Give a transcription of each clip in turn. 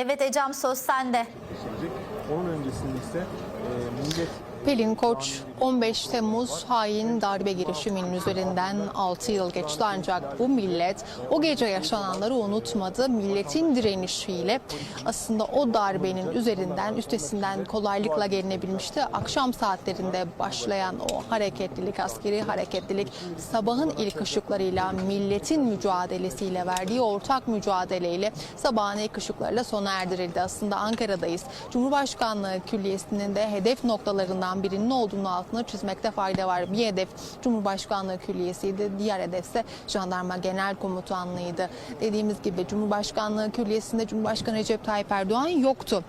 Evet Ecem söz sende. Onun öncesinde ise e, millet Pelin Koç 15 Temmuz hain darbe girişiminin üzerinden 6 yıl geçti ancak bu millet o gece yaşananları unutmadı. Milletin direnişiyle aslında o darbenin üzerinden üstesinden kolaylıkla gelinebilmişti. Akşam saatlerinde başlayan o hareketlilik, askeri hareketlilik sabahın ilk ışıklarıyla milletin mücadelesiyle verdiği ortak mücadeleyle sabahın ilk ışıklarıyla sona erdirildi. Aslında Ankara'dayız. Cumhurbaşkanlığı Külliyesi'nin de hedef noktalarından birinin olduğunu altını çizmekte fayda var. Bir hedef Cumhurbaşkanlığı Külliyesi'ydi. Diğer hedef ise Jandarma Genel Komutanlığı'ydı. Dediğimiz gibi Cumhurbaşkanlığı Külliyesi'nde Cumhurbaşkanı Recep Tayyip Erdoğan yoktu.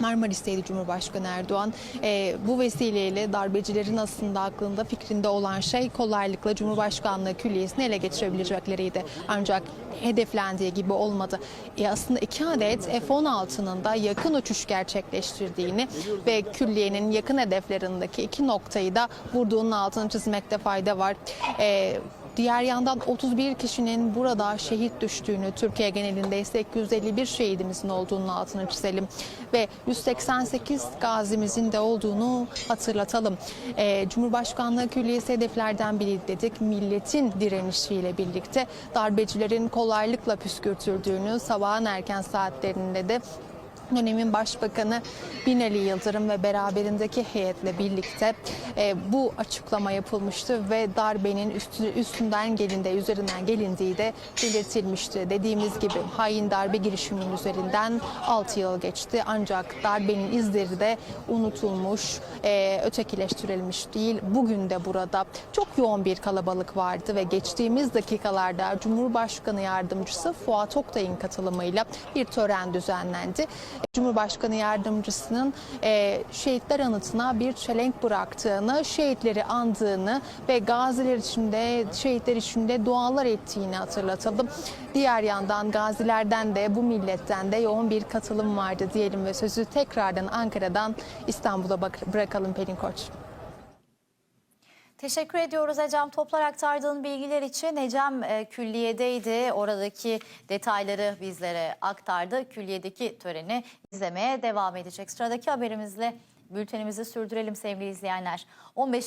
Marmaris'teydi Cumhurbaşkanı Erdoğan. Ee, bu vesileyle darbecilerin aslında aklında fikrinde olan şey kolaylıkla Cumhurbaşkanlığı Külliyesi'ni ele geçirebilecekleriydi. Ancak hedeflendiği gibi olmadı. E, aslında iki adet F-16'nın da yakın uçuş gerçekleştirdiğini ve külliyenin yakın hedeflerindeki iki noktayı da vurduğunun altını çizmekte fayda var. E, Diğer yandan 31 kişinin burada şehit düştüğünü, Türkiye genelinde ise 251 şehidimizin olduğunun altını çizelim. Ve 188 gazimizin de olduğunu hatırlatalım. Ee, Cumhurbaşkanlığı Külliyesi hedeflerden biri dedik. Milletin direnişiyle birlikte darbecilerin kolaylıkla püskürtüldüğünü sabahın erken saatlerinde de dönemin başbakanı Binali Yıldırım ve beraberindeki heyetle birlikte e, bu açıklama yapılmıştı ve darbenin üstü, üstünden gelinde üzerinden gelindiği de belirtilmişti. Dediğimiz gibi hain darbe girişiminin üzerinden 6 yıl geçti ancak darbenin izleri de unutulmuş, e, ötekileştirilmiş değil. Bugün de burada çok yoğun bir kalabalık vardı ve geçtiğimiz dakikalarda Cumhurbaşkanı Yardımcısı Fuat Oktay'ın katılımıyla bir tören düzenlendi. Cumhurbaşkanı Yardımcısının e, şehitler anıtına bir çelenk bıraktığını, şehitleri andığını ve gaziler içinde, şehitler içinde dualar ettiğini hatırlatalım. Diğer yandan gazilerden de bu milletten de yoğun bir katılım vardı diyelim ve sözü tekrardan Ankara'dan İstanbul'a bırakalım Pelin Koç. Teşekkür ediyoruz Ecem. Toplar aktardığın bilgiler için Ecem e, külliyedeydi. Oradaki detayları bizlere aktardı. Külliyedeki töreni izlemeye devam edecek. Sıradaki haberimizle bültenimizi sürdürelim sevgili izleyenler. 15